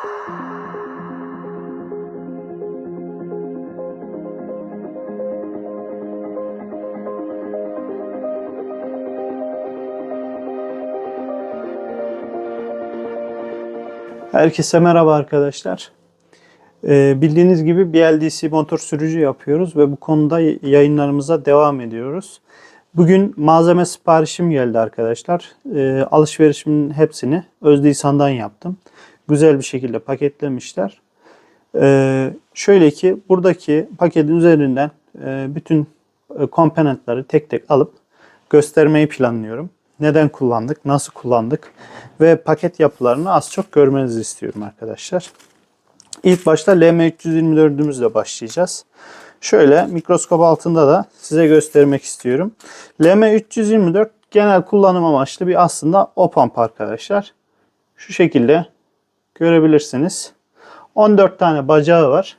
Herkese merhaba arkadaşlar. Ee, bildiğiniz gibi BLDC motor sürücü yapıyoruz ve bu konuda yayınlarımıza devam ediyoruz. Bugün malzeme siparişim geldi arkadaşlar. Ee, alışverişimin hepsini Özdeyisan'dan yaptım. Güzel bir şekilde paketlemişler. Ee, şöyle ki buradaki paketin üzerinden e, bütün e, komponentleri tek tek alıp göstermeyi planlıyorum. Neden kullandık, nasıl kullandık ve paket yapılarını az çok görmenizi istiyorum arkadaşlar. İlk başta LM324'ümüzle başlayacağız. Şöyle mikroskop altında da size göstermek istiyorum. LM324 genel kullanım amaçlı bir aslında OPAMP arkadaşlar. Şu şekilde görebilirsiniz. 14 tane bacağı var.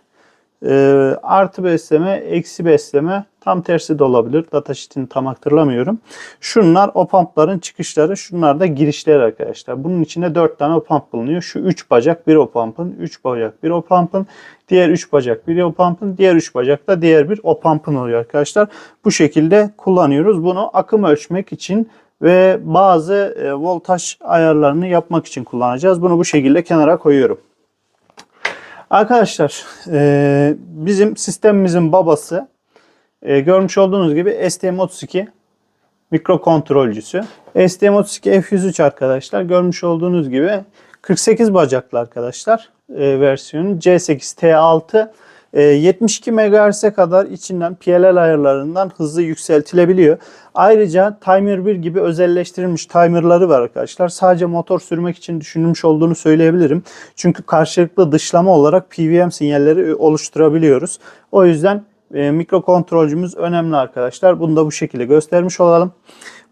Ee, artı besleme, eksi besleme tam tersi de olabilir. Datasheet'ini tam hatırlamıyorum. Şunlar o pumpların çıkışları, şunlar da girişleri arkadaşlar. Bunun içinde 4 tane o pump bulunuyor. Şu 3 bacak bir o pump'ın, 3 bacak bir o pump'ın, diğer 3 bacak bir o pump'ın, diğer 3 bacak da diğer bir o pump'ın oluyor arkadaşlar. Bu şekilde kullanıyoruz. Bunu akım ölçmek için ve bazı e, voltaj ayarlarını yapmak için kullanacağız. Bunu bu şekilde kenara koyuyorum. Arkadaşlar e, bizim sistemimizin babası e, görmüş olduğunuz gibi STM32 mikrokontrolcüsü. STM32 F103 arkadaşlar görmüş olduğunuz gibi 48 bacaklı arkadaşlar versiyonu C8 T6 e, 72 MHz'e kadar içinden PLL ayarlarından hızlı yükseltilebiliyor. Ayrıca Timer 1 gibi özelleştirilmiş timerları var arkadaşlar. Sadece motor sürmek için düşünülmüş olduğunu söyleyebilirim. Çünkü karşılıklı dışlama olarak PWM sinyalleri oluşturabiliyoruz. O yüzden e, mikrokontrolcümüz önemli arkadaşlar. Bunu da bu şekilde göstermiş olalım.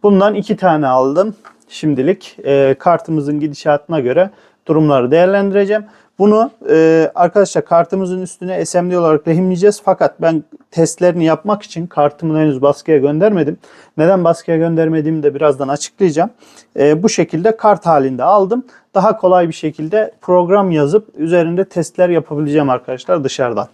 Bundan iki tane aldım. Şimdilik e, kartımızın gidişatına göre durumları değerlendireceğim. Bunu e, arkadaşlar kartımızın üstüne SMD olarak lehimleyeceğiz. Fakat ben testlerini yapmak için kartımı henüz baskıya göndermedim. Neden baskıya göndermediğimi de birazdan açıklayacağım. E, bu şekilde kart halinde aldım. Daha kolay bir şekilde program yazıp üzerinde testler yapabileceğim arkadaşlar dışarıdan.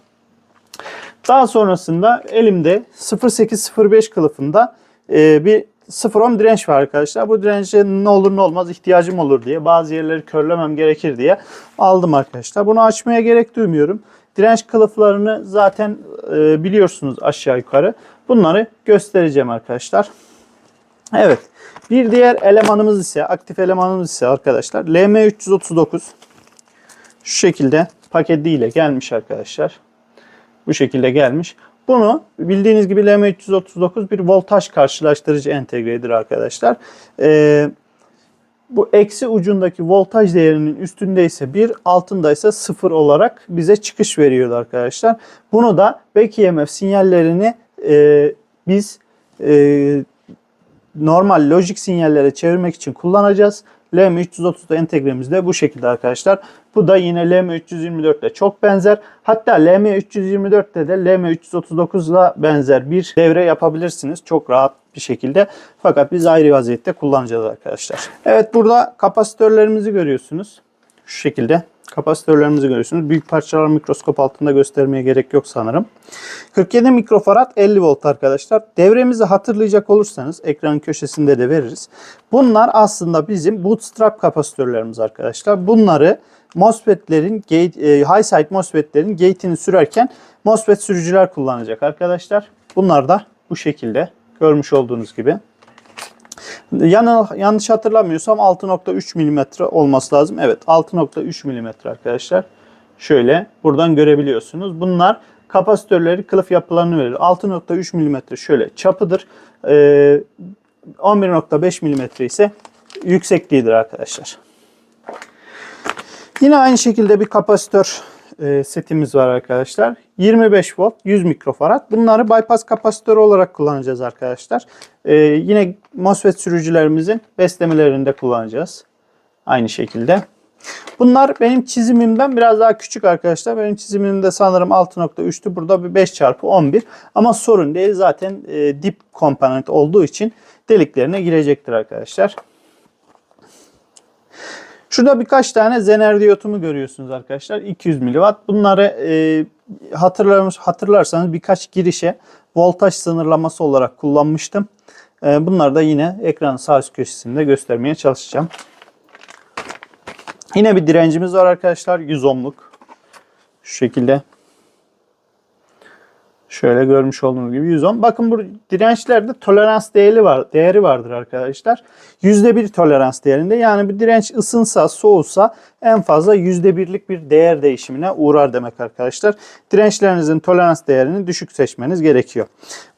Daha sonrasında elimde 0805 kılıfında e, bir 0 ohm direnç var arkadaşlar. Bu dirençe ne olur ne olmaz ihtiyacım olur diye bazı yerleri körlemem gerekir diye aldım arkadaşlar. Bunu açmaya gerek duymuyorum. Direnç kılıflarını zaten e, biliyorsunuz aşağı yukarı. Bunları göstereceğim arkadaşlar. Evet. Bir diğer elemanımız ise aktif elemanımız ise arkadaşlar LM339 şu şekilde paketiyle gelmiş arkadaşlar. Bu şekilde gelmiş. Bunu bildiğiniz gibi LM339 bir voltaj karşılaştırıcı entegredir arkadaşlar. Ee, bu eksi ucundaki voltaj değerinin üstündeyse 1, altındaysa 0 olarak bize çıkış veriyordu arkadaşlar. Bunu da back EMF sinyallerini e, biz e, normal lojik sinyallere çevirmek için kullanacağız. LM330'da entegremiz de bu şekilde arkadaşlar. Bu da yine LM324 ile çok benzer. Hatta LM324'te de LM339'la benzer bir devre yapabilirsiniz. Çok rahat bir şekilde. Fakat biz ayrı vaziyette kullanacağız arkadaşlar. Evet burada kapasitörlerimizi görüyorsunuz. Şu şekilde kapasitörlerimizi görüyorsunuz. Büyük parçalar mikroskop altında göstermeye gerek yok sanırım. 47 mikrofarad 50 volt arkadaşlar. Devremizi hatırlayacak olursanız ekranın köşesinde de veririz. Bunlar aslında bizim bootstrap kapasitörlerimiz arkadaşlar. Bunları MOSFET'lerin gate, e, high side MOSFET'lerin gate'ini sürerken MOSFET sürücüler kullanacak arkadaşlar. Bunlar da bu şekilde görmüş olduğunuz gibi. Yan, yanlış hatırlamıyorsam 6.3 mm olması lazım. Evet 6.3 mm arkadaşlar. Şöyle buradan görebiliyorsunuz. Bunlar kapasitörleri kılıf yapılarını verir. 6.3 mm şöyle çapıdır. Ee, 11.5 mm ise yüksekliğidir arkadaşlar. Yine aynı şekilde bir kapasitör e, setimiz var arkadaşlar. 25 volt 100 mikrofarad. Bunları bypass kapasitörü olarak kullanacağız arkadaşlar. E, yine MOSFET sürücülerimizin beslemelerinde kullanacağız. Aynı şekilde. Bunlar benim çizimimden biraz daha küçük arkadaşlar. Benim çizimimde sanırım 6.3'tü. Burada bir 5 çarpı 11. Ama sorun değil. Zaten e, dip komponent olduğu için deliklerine girecektir arkadaşlar. Şurada birkaç tane zener diyotumu görüyorsunuz arkadaşlar. 200 mW. Bunları e, hatırlar, hatırlarsanız birkaç girişe voltaj sınırlaması olarak kullanmıştım. E, bunları da yine ekranın sağ üst köşesinde göstermeye çalışacağım. Yine bir direncimiz var arkadaşlar. 100 ohmluk. Şu şekilde. Şöyle görmüş olduğunuz gibi 110. Bakın bu dirençlerde tolerans değeri var, değeri vardır arkadaşlar. %1 tolerans değerinde. Yani bir direnç ısınsa, soğusa en fazla %1'lik bir değer değişimine uğrar demek arkadaşlar. Dirençlerinizin tolerans değerini düşük seçmeniz gerekiyor.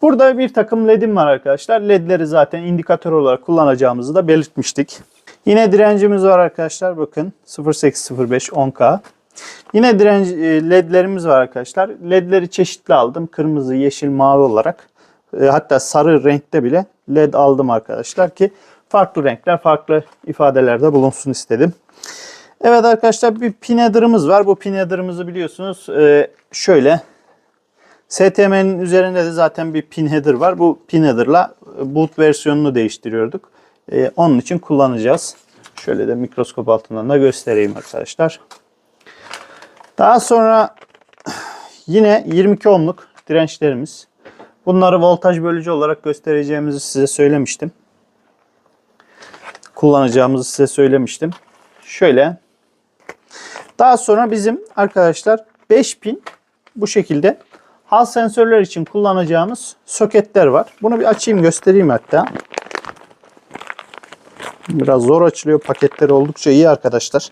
Burada bir takım LED'im var arkadaşlar. LED'leri zaten indikatör olarak kullanacağımızı da belirtmiştik. Yine direncimiz var arkadaşlar. Bakın 0805 10K. Yine direnç e, ledlerimiz var arkadaşlar. Ledleri çeşitli aldım. Kırmızı, yeşil, mavi olarak. E, Hatta sarı renkte bile led aldım arkadaşlar ki farklı renkler, farklı ifadelerde bulunsun istedim. Evet arkadaşlar bir pin header'ımız var. Bu pin header'ımızı biliyorsunuz e, şöyle STM'nin üzerinde de zaten bir pin header var. Bu pin header'la boot versiyonunu değiştiriyorduk. Onun için kullanacağız. Şöyle de mikroskop altından da göstereyim arkadaşlar. Daha sonra yine 22 ohmluk dirençlerimiz. Bunları voltaj bölücü olarak göstereceğimizi size söylemiştim. Kullanacağımızı size söylemiştim. Şöyle. Daha sonra bizim arkadaşlar 5 pin bu şekilde hal sensörler için kullanacağımız soketler var. Bunu bir açayım göstereyim hatta. Biraz zor açılıyor. Paketleri oldukça iyi arkadaşlar.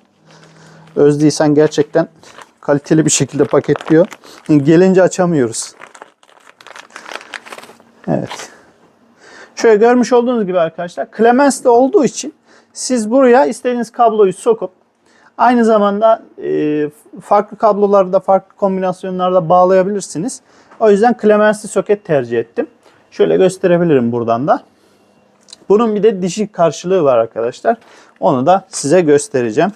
Özdiysen gerçekten kaliteli bir şekilde paketliyor. Gelince açamıyoruz. Evet. Şöyle görmüş olduğunuz gibi arkadaşlar Clemens'te olduğu için siz buraya istediğiniz kabloyu sokup aynı zamanda e, farklı kablolarda farklı kombinasyonlarda bağlayabilirsiniz. O yüzden Clemens'li soket tercih ettim. Şöyle gösterebilirim buradan da. Bunun bir de dişi karşılığı var arkadaşlar. Onu da size göstereceğim.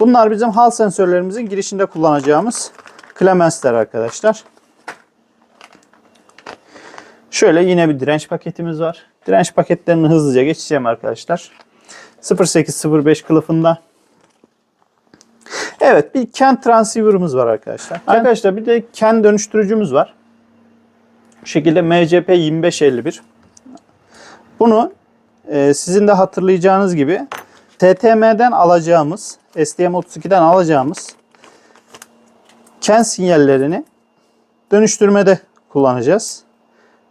Bunlar bizim hal sensörlerimizin girişinde kullanacağımız Clemens'ler arkadaşlar. Şöyle yine bir direnç paketimiz var. Direnç paketlerini hızlıca geçeceğim arkadaşlar. 0805 kılıfında. Evet bir CAN transceiver'ımız var arkadaşlar. Arkadaşlar bir de CAN dönüştürücümüz var. Bu şekilde MCP 2551. Bunu e, sizin de hatırlayacağınız gibi TTM'den alacağımız, STM32'den alacağımız CAN sinyallerini dönüştürmede kullanacağız.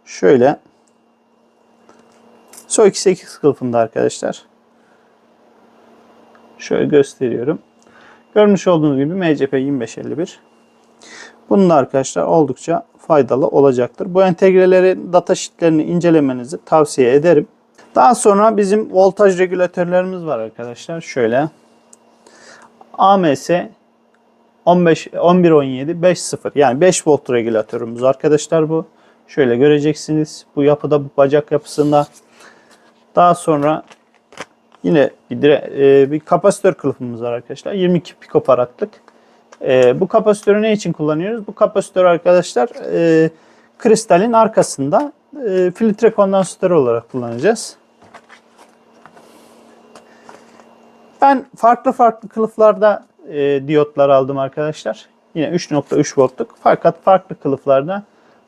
Şöyle SO 28 kılıfında arkadaşlar. Şöyle gösteriyorum. Görmüş olduğunuz gibi MCP 2551. Bunun da arkadaşlar oldukça faydalı olacaktır. Bu entegreleri, datasheetlerini incelemenizi tavsiye ederim. Daha sonra bizim voltaj regülatörlerimiz var arkadaşlar. Şöyle AMS 15 11 17 50 yani 5 volt regülatörümüz arkadaşlar bu. Şöyle göreceksiniz. Bu yapıda bu bacak yapısında. Daha sonra yine bir, dire, e, bir kapasitör kılıfımız var arkadaşlar. 22 pikofaradlık. E, bu kapasitörü ne için kullanıyoruz? Bu kapasitör arkadaşlar e, kristalin arkasında e, filtre kondansatör olarak kullanacağız. Ben farklı farklı kılıflarda e, diyotlar aldım arkadaşlar. Yine 3.3 voltluk fakat farklı kılıflarda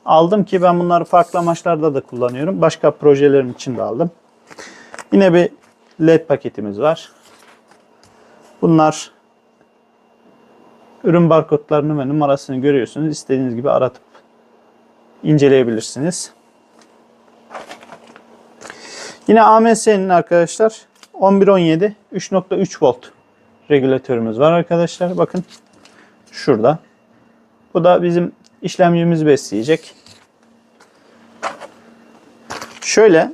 aldım ki ben bunları farklı amaçlarda da kullanıyorum. Başka projelerim için de aldım. Yine bir led paketimiz var. Bunlar ürün barkodlarını ve numarasını görüyorsunuz. İstediğiniz gibi aratıp inceleyebilirsiniz. Yine AMS'nin arkadaşlar 1117 3.3 volt regülatörümüz var arkadaşlar. Bakın şurada. Bu da bizim işlemcimizi besleyecek. Şöyle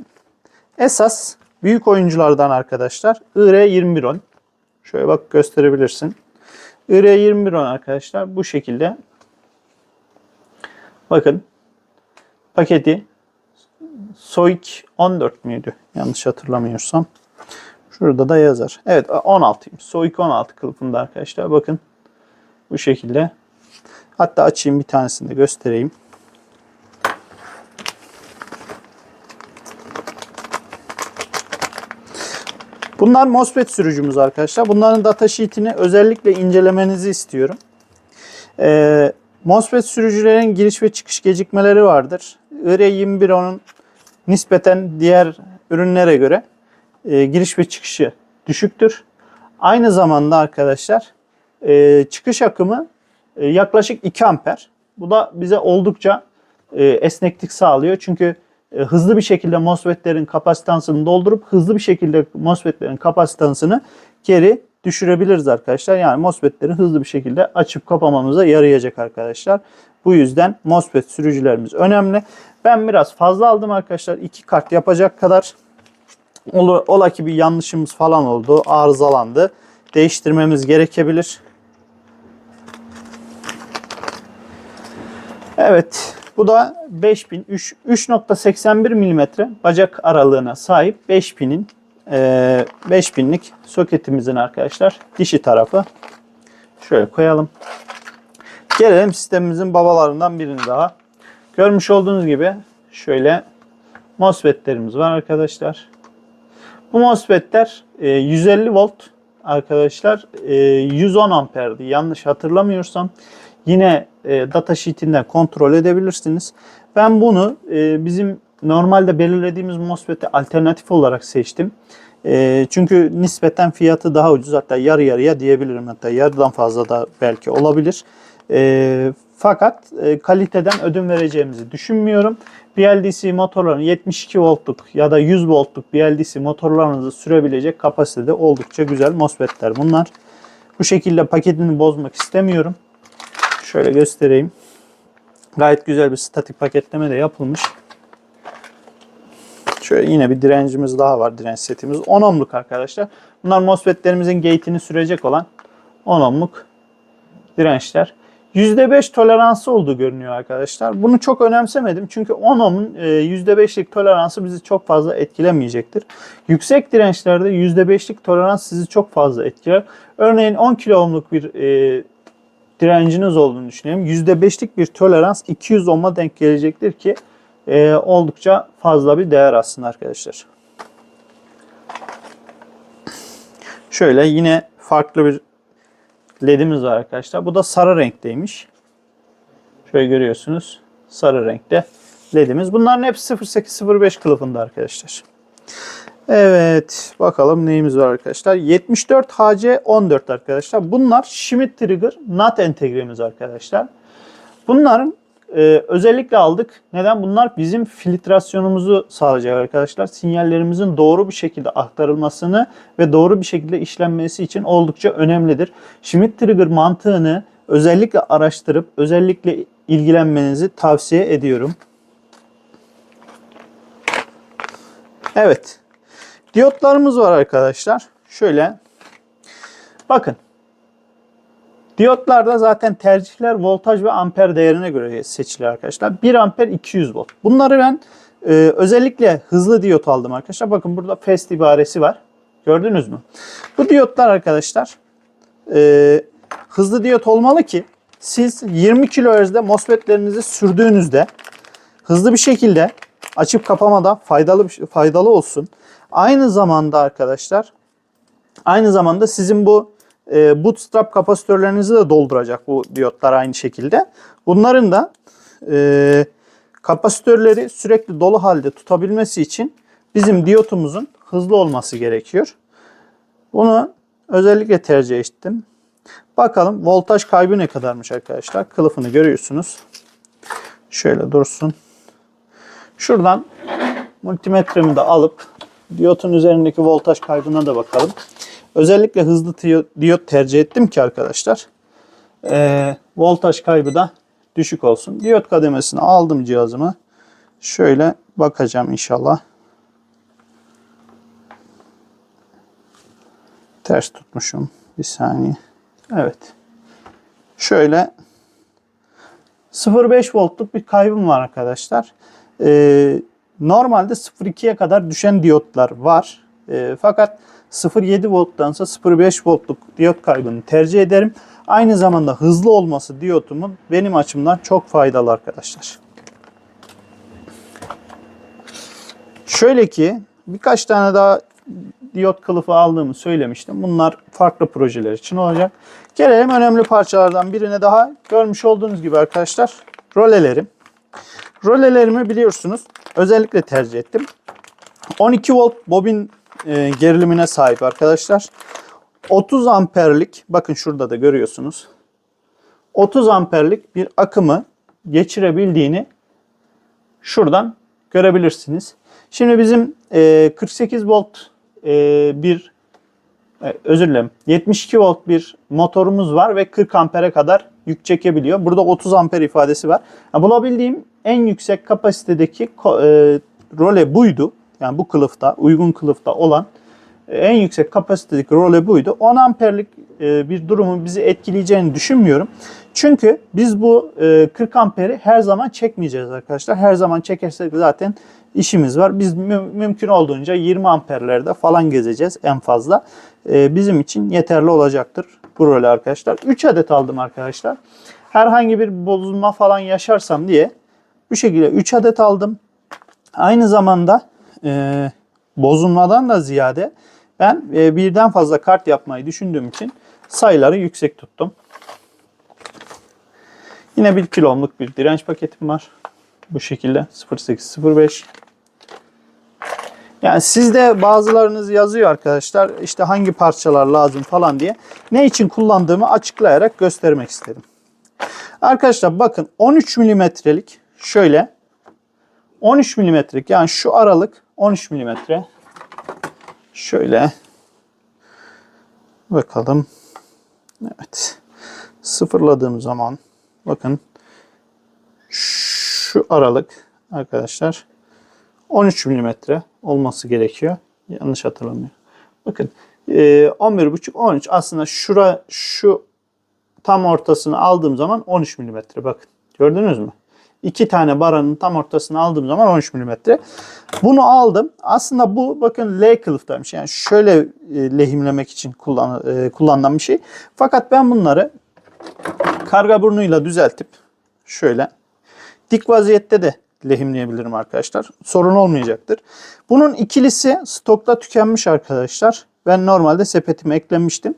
esas büyük oyunculardan arkadaşlar IR2110. Şöyle bak gösterebilirsin. IR2110 arkadaşlar bu şekilde bakın paketi Soik 14 müydü? Yanlış hatırlamıyorsam. Şurada da yazar. Evet 16'yım. Soik 16 kılıfında arkadaşlar. Bakın bu şekilde. Hatta açayım bir tanesini de göstereyim. Bunlar MOSFET sürücümüz arkadaşlar. Bunların datasheet'ini özellikle incelemenizi istiyorum. Ee, MOSFET sürücülerin giriş ve çıkış gecikmeleri vardır. IR2110'un nispeten diğer ürünlere göre e, giriş ve çıkışı düşüktür. Aynı zamanda arkadaşlar e, çıkış akımı e, yaklaşık 2 amper. Bu da bize oldukça e, esneklik sağlıyor. Çünkü e, hızlı bir şekilde MOSFET'lerin kapasitansını doldurup hızlı bir şekilde MOSFET'lerin kapasitansını geri düşürebiliriz arkadaşlar. Yani MOSFET'leri hızlı bir şekilde açıp kapamamıza yarayacak arkadaşlar. Bu yüzden MOSFET sürücülerimiz önemli. Ben biraz fazla aldım arkadaşlar. 2 kart yapacak kadar. Ola, ola ki bir yanlışımız falan oldu. Arızalandı. Değiştirmemiz gerekebilir. Evet. Bu da 5000 3 3.81 mm bacak aralığına sahip 5000'in e, 5000'lik soketimizin arkadaşlar dişi tarafı. Şöyle koyalım. Gelelim sistemimizin babalarından birini daha. Görmüş olduğunuz gibi şöyle MOSFET'lerimiz var arkadaşlar. Bu MOSFET'ler e, 150 volt arkadaşlar e, 110 amperdi yanlış hatırlamıyorsam. Yine e, datasheet'inden kontrol edebilirsiniz. Ben bunu e, bizim normalde belirlediğimiz MOSFET'e alternatif olarak seçtim. E, çünkü nispeten fiyatı daha ucuz hatta yarı yarıya diyebilirim hatta yarıdan fazla da belki olabilir. E, fakat e, kaliteden ödün vereceğimizi düşünmüyorum. BLDC motorların 72 voltluk ya da 100 voltluk BLDC motorlarınızı sürebilecek kapasitede oldukça güzel MOSFET'ler bunlar. Bu şekilde paketini bozmak istemiyorum. Şöyle göstereyim. Gayet güzel bir statik paketleme de yapılmış. Şöyle yine bir direncimiz daha var. Direnç setimiz. 10 ohmluk arkadaşlar. Bunlar MOSFET'lerimizin gate'ini sürecek olan 10 ohmluk dirençler. %5 toleransı olduğu görünüyor arkadaşlar. Bunu çok önemsemedim. Çünkü 10 ohm'un e, %5'lik toleransı bizi çok fazla etkilemeyecektir. Yüksek dirençlerde %5'lik tolerans sizi çok fazla etkiler. Örneğin 10 kilo ohmluk bir e, direnciniz olduğunu düşünelim. %5'lik bir tolerans 200 ohm'a denk gelecektir ki e, oldukça fazla bir değer aslında arkadaşlar. Şöyle yine farklı bir ledimiz var arkadaşlar. Bu da sarı renkteymiş. Şöyle görüyorsunuz. Sarı renkte ledimiz. Bunların hepsi 0805 kılıfında arkadaşlar. Evet. Bakalım neyimiz var arkadaşlar. 74 HC14 arkadaşlar. Bunlar Schmidt Trigger NAT entegremiz arkadaşlar. Bunların e, özellikle aldık. Neden? Bunlar bizim filtrasyonumuzu sağlayacak arkadaşlar. Sinyallerimizin doğru bir şekilde aktarılmasını ve doğru bir şekilde işlenmesi için oldukça önemlidir. Schmidt Trigger mantığını özellikle araştırıp özellikle ilgilenmenizi tavsiye ediyorum. Evet. Diyotlarımız var arkadaşlar. Şöyle. Bakın. Diyotlarda zaten tercihler voltaj ve amper değerine göre seçilir arkadaşlar. 1 amper 200 volt. Bunları ben e, özellikle hızlı diyot aldım arkadaşlar. Bakın burada fast ibaresi var. Gördünüz mü? Bu diyotlar arkadaşlar e, hızlı diyot olmalı ki siz 20 kHz'de MOSFET'lerinizi sürdüğünüzde hızlı bir şekilde açıp kapamada faydalı faydalı olsun. Aynı zamanda arkadaşlar aynı zamanda sizin bu e, bootstrap kapasitörlerinizi de dolduracak bu diyotlar aynı şekilde. Bunların da e, kapasitörleri sürekli dolu halde tutabilmesi için bizim diyotumuzun hızlı olması gerekiyor. Bunu özellikle tercih ettim. Bakalım voltaj kaybı ne kadarmış arkadaşlar. Kılıfını görüyorsunuz. Şöyle dursun. Şuradan multimetremi de alıp diyotun üzerindeki voltaj kaybına da bakalım. Özellikle hızlı diyot tercih ettim ki arkadaşlar. E, voltaj kaybı da düşük olsun. Diyot kademesini aldım cihazımı. Şöyle bakacağım inşallah. Ters tutmuşum. Bir saniye. Evet. Şöyle 0.5 voltluk bir kaybım var arkadaşlar. Ee, normalde 0.2'ye kadar düşen diyotlar var. Ee, fakat 0.7 volttansa 0.5 voltluk diyot kaybını tercih ederim. Aynı zamanda hızlı olması diyotumun benim açımdan çok faydalı arkadaşlar. Şöyle ki birkaç tane daha diyot kılıfı aldığımı söylemiştim. Bunlar farklı projeler için olacak. Gelelim önemli parçalardan birine daha. Görmüş olduğunuz gibi arkadaşlar rolelerim. Rolelerimi biliyorsunuz özellikle tercih ettim. 12 volt bobin e, gerilimine sahip arkadaşlar. 30 amperlik bakın şurada da görüyorsunuz. 30 amperlik bir akımı geçirebildiğini şuradan görebilirsiniz. Şimdi bizim e, 48 volt e, bir e, özür dilerim 72 volt bir motorumuz var ve 40 ampere kadar yük çekebiliyor. Burada 30 amper ifadesi var. Ha, bulabildiğim en yüksek kapasitedeki e, role buydu. Yani bu kılıfta, uygun kılıfta olan e, en yüksek kapasitedeki role buydu. 10 amperlik e, bir durumun bizi etkileyeceğini düşünmüyorum. Çünkü biz bu e, 40 amperi her zaman çekmeyeceğiz arkadaşlar. Her zaman çekersek zaten işimiz var. Biz mü- mümkün olduğunca 20 amperlerde falan gezeceğiz en fazla. E, bizim için yeterli olacaktır bu role arkadaşlar. 3 adet aldım arkadaşlar. Herhangi bir bozulma falan yaşarsam diye bu şekilde 3 adet aldım. Aynı zamanda e, bozulmadan da ziyade ben e, birden fazla kart yapmayı düşündüğüm için sayıları yüksek tuttum. Yine 1 kilomluk bir direnç paketim var. Bu şekilde 0805. Yani sizde bazılarınız yazıyor arkadaşlar işte hangi parçalar lazım falan diye. Ne için kullandığımı açıklayarak göstermek istedim. Arkadaşlar bakın 13 milimetrelik şöyle 13 milimetrelik yani şu aralık 13 milimetre. Şöyle bakalım. Evet. Sıfırladığım zaman bakın şu aralık arkadaşlar 13 milimetre olması gerekiyor. Yanlış hatırlamıyorum. Bakın e, 11,5 13 aslında şura şu tam ortasını aldığım zaman 13 milimetre bakın. Gördünüz mü? İki tane baranın tam ortasını aldığım zaman 13 milimetre. Bunu aldım. Aslında bu bakın L kılıftaymış. Yani şöyle e, lehimlemek için kullan, e, kullanılan bir şey. Fakat ben bunları karga burnuyla düzeltip şöyle dik vaziyette de lehimleyebilirim arkadaşlar. Sorun olmayacaktır. Bunun ikilisi stokta tükenmiş arkadaşlar. Ben normalde sepetime eklemiştim.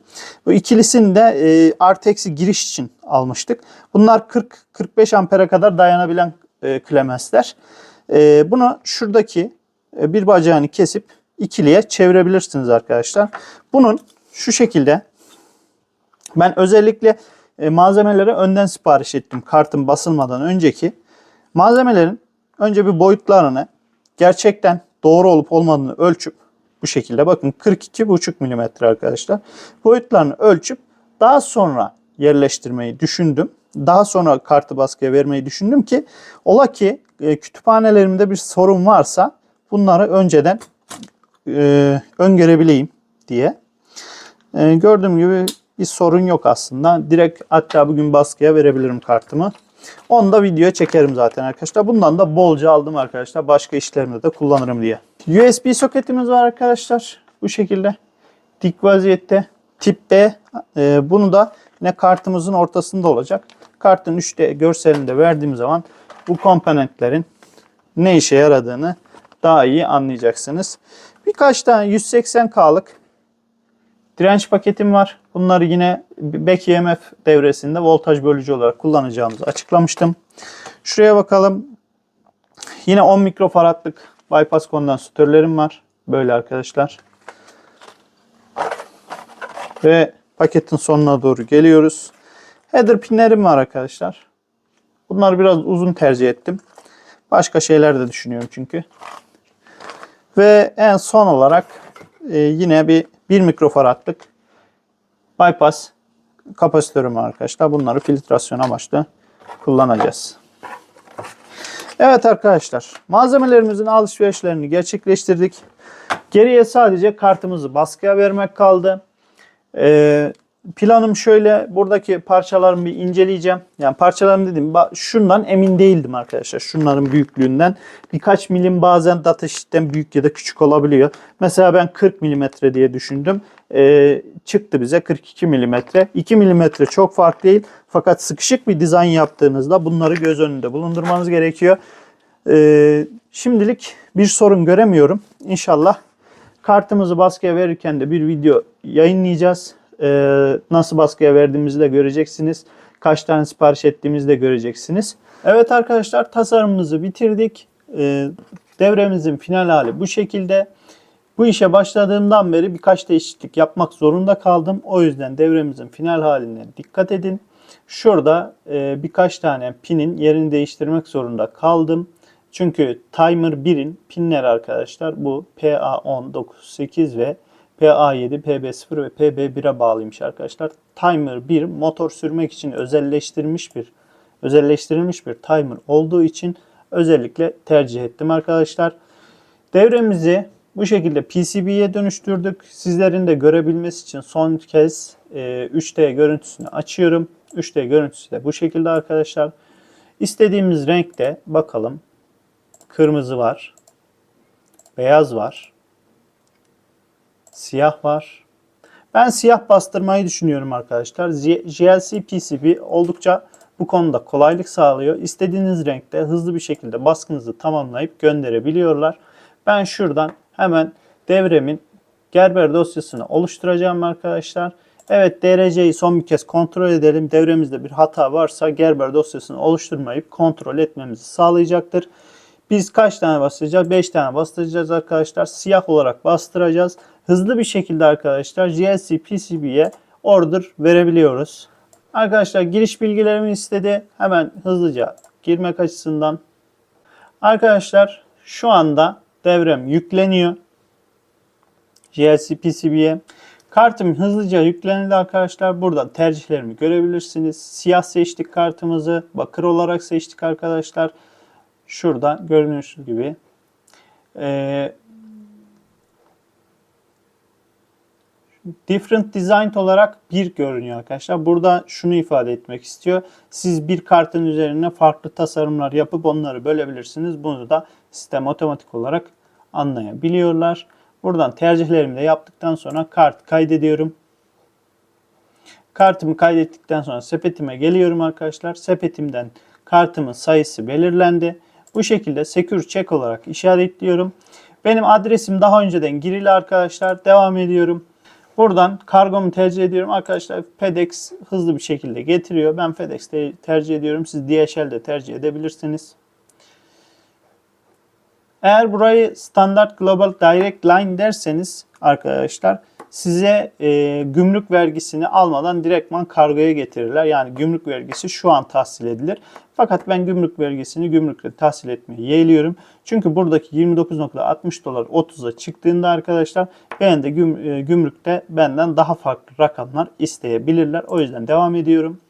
Bu ikilisini de e, artı eksi giriş için almıştık. Bunlar 40-45 ampere kadar dayanabilen e, klemensler. E, bunu şuradaki e, bir bacağını kesip ikiliye çevirebilirsiniz arkadaşlar. Bunun şu şekilde ben özellikle e, malzemeleri önden sipariş ettim. Kartın basılmadan önceki. Malzemelerin önce bir boyutlarını gerçekten doğru olup olmadığını ölçüp bu şekilde bakın 42,5 milimetre arkadaşlar. Boyutlarını ölçüp daha sonra yerleştirmeyi düşündüm. Daha sonra kartı baskıya vermeyi düşündüm ki ola ki e, kütüphanelerimde bir sorun varsa bunları önceden e, öngörebileyim diye. E, gördüğüm gibi bir sorun yok aslında. Direkt hatta bugün baskıya verebilirim kartımı. Onu da videoya çekerim zaten arkadaşlar. Bundan da bolca aldım arkadaşlar. Başka işlerimde de kullanırım diye. USB soketimiz var arkadaşlar. Bu şekilde. Dik vaziyette. Tip B. Ee, bunu da yine kartımızın ortasında olacak. Kartın 3D görselini de verdiğim zaman bu komponentlerin ne işe yaradığını daha iyi anlayacaksınız. Birkaç tane 180K'lık direnç paketim var. Bunları yine back EMF devresinde voltaj bölücü olarak kullanacağımızı açıklamıştım. Şuraya bakalım. Yine 10 mikrofaradlık bypass kondansatörlerim var. Böyle arkadaşlar. Ve paketin sonuna doğru geliyoruz. Header pinlerim var arkadaşlar. Bunları biraz uzun tercih ettim. Başka şeyler de düşünüyorum çünkü. Ve en son olarak e, yine bir 1 mikrofaradlık bypass kapasitörüm arkadaşlar. Bunları filtrasyon amaçlı kullanacağız. Evet arkadaşlar malzemelerimizin alışverişlerini gerçekleştirdik. Geriye sadece kartımızı baskıya vermek kaldı. Ee, planım şöyle buradaki parçalarımı bir inceleyeceğim. Yani parçalarım dedim şundan emin değildim arkadaşlar. Şunların büyüklüğünden. Birkaç milim bazen data sheet'ten büyük ya da küçük olabiliyor. Mesela ben 40 milimetre diye düşündüm. Ee, çıktı bize 42 milimetre. 2 milimetre çok fark değil. Fakat sıkışık bir dizayn yaptığınızda bunları göz önünde bulundurmanız gerekiyor. Ee, şimdilik bir sorun göremiyorum. İnşallah Kartımızı baskıya verirken de bir video yayınlayacağız. Ee, nasıl baskıya verdiğimizi de göreceksiniz. Kaç tane sipariş ettiğimizi de göreceksiniz. Evet arkadaşlar tasarımımızı bitirdik. Ee, devremizin final hali bu şekilde. Bu işe başladığımdan beri birkaç değişiklik yapmak zorunda kaldım. O yüzden devremizin final haline dikkat edin. Şurada e, birkaç tane pinin yerini değiştirmek zorunda kaldım. Çünkü timer 1'in pinleri arkadaşlar bu PA1098 ve PA7, PB0 ve PB1'e bağlıymış arkadaşlar. Timer 1 motor sürmek için özelleştirilmiş bir özelleştirilmiş bir timer olduğu için özellikle tercih ettim arkadaşlar. Devremizi bu şekilde PCB'ye dönüştürdük. Sizlerin de görebilmesi için son kez e, 3D görüntüsünü açıyorum. 3D görüntüsü de bu şekilde arkadaşlar. İstediğimiz renkte bakalım. Kırmızı var. Beyaz var. Siyah var. Ben siyah bastırmayı düşünüyorum arkadaşlar. GLC PCB oldukça bu konuda kolaylık sağlıyor. İstediğiniz renkte hızlı bir şekilde baskınızı tamamlayıp gönderebiliyorlar. Ben şuradan hemen devremin Gerber dosyasını oluşturacağım arkadaşlar. Evet DRC'yi son bir kez kontrol edelim. Devremizde bir hata varsa Gerber dosyasını oluşturmayıp kontrol etmemizi sağlayacaktır. Biz kaç tane bastıracağız? 5 tane bastıracağız arkadaşlar. Siyah olarak bastıracağız. Hızlı bir şekilde arkadaşlar GLC PCB'ye order verebiliyoruz. Arkadaşlar giriş bilgilerimi istedi. Hemen hızlıca girmek açısından. Arkadaşlar şu anda devrem yükleniyor. GLC PCB'ye. Kartım hızlıca yüklenildi arkadaşlar. Buradan tercihlerimi görebilirsiniz. Siyah seçtik kartımızı. Bakır olarak seçtik arkadaşlar. Şurada görünüş gibi. Ee, different design olarak bir görünüyor arkadaşlar. Burada şunu ifade etmek istiyor. Siz bir kartın üzerine farklı tasarımlar yapıp onları bölebilirsiniz. Bunu da sistem otomatik olarak anlayabiliyorlar. Buradan tercihlerimi de yaptıktan sonra kart kaydediyorum. Kartımı kaydettikten sonra sepetime geliyorum arkadaşlar. Sepetimden kartımın sayısı belirlendi. Bu şekilde secure check olarak işaretliyorum. Benim adresim daha önceden girili arkadaşlar. Devam ediyorum. Buradan kargomu tercih ediyorum. Arkadaşlar FedEx hızlı bir şekilde getiriyor. Ben FedEx tercih ediyorum. Siz DHL de tercih edebilirsiniz. Eğer burayı standart global direct line derseniz arkadaşlar size e, gümrük vergisini almadan direktman kargoya getirirler. Yani gümrük vergisi şu an tahsil edilir. Fakat ben gümrük vergisini gümrükle tahsil etmeyi yeğliyorum. Çünkü buradaki 29.60 dolar 30'a çıktığında arkadaşlar ben de güm, e, gümrükte benden daha farklı rakamlar isteyebilirler. O yüzden devam ediyorum.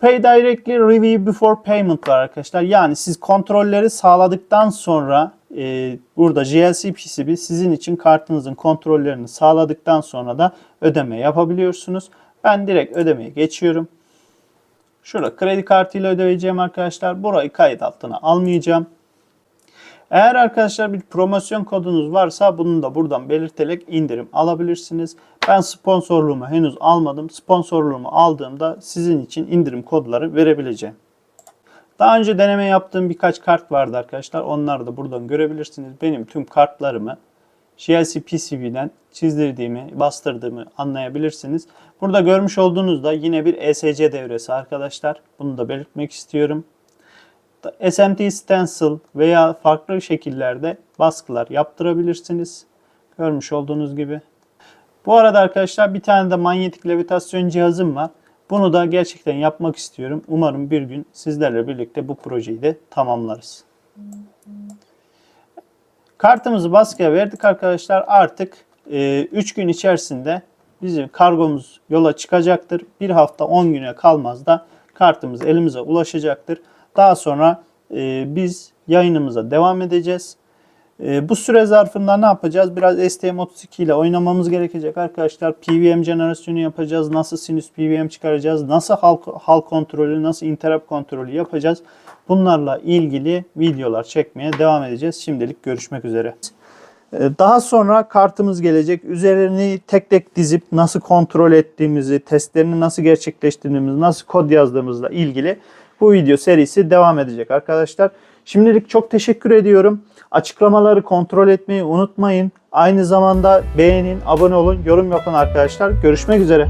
Pay directly review before payment var arkadaşlar. Yani siz kontrolleri sağladıktan sonra e, burada GLC PCB sizin için kartınızın kontrollerini sağladıktan sonra da ödeme yapabiliyorsunuz. Ben direkt ödemeye geçiyorum. Şurada kredi kartıyla ödeyeceğim arkadaşlar. Burayı kayıt altına almayacağım. Eğer arkadaşlar bir promosyon kodunuz varsa bunu da buradan belirterek indirim alabilirsiniz. Ben sponsorluğumu henüz almadım. Sponsorluğumu aldığımda sizin için indirim kodları verebileceğim. Daha önce deneme yaptığım birkaç kart vardı arkadaşlar. Onları da buradan görebilirsiniz. Benim tüm kartlarımı GLC PCB'den çizdirdiğimi, bastırdığımı anlayabilirsiniz. Burada görmüş olduğunuzda yine bir ESC devresi arkadaşlar. Bunu da belirtmek istiyorum. SMT stencil veya farklı şekillerde baskılar yaptırabilirsiniz. Görmüş olduğunuz gibi. Bu arada arkadaşlar bir tane de manyetik levitasyon cihazım var. Bunu da gerçekten yapmak istiyorum. Umarım bir gün sizlerle birlikte bu projeyi de tamamlarız. Kartımızı baskıya verdik arkadaşlar. Artık 3 e, gün içerisinde bizim kargomuz yola çıkacaktır. Bir hafta 10 güne kalmaz da kartımız elimize ulaşacaktır. Daha sonra e, biz yayınımıza devam edeceğiz. E, bu süre zarfında ne yapacağız? Biraz STM32 ile oynamamız gerekecek arkadaşlar. PVM jenerasyonu yapacağız. Nasıl sinüs PVM çıkaracağız? Nasıl hal, hal kontrolü, nasıl interrupt kontrolü yapacağız? Bunlarla ilgili videolar çekmeye devam edeceğiz. Şimdilik görüşmek üzere. E, daha sonra kartımız gelecek. Üzerini tek tek dizip nasıl kontrol ettiğimizi, testlerini nasıl gerçekleştirdiğimizi, nasıl kod yazdığımızla ilgili bu video serisi devam edecek arkadaşlar. Şimdilik çok teşekkür ediyorum. Açıklamaları kontrol etmeyi unutmayın. Aynı zamanda beğenin, abone olun, yorum yapın arkadaşlar. Görüşmek üzere.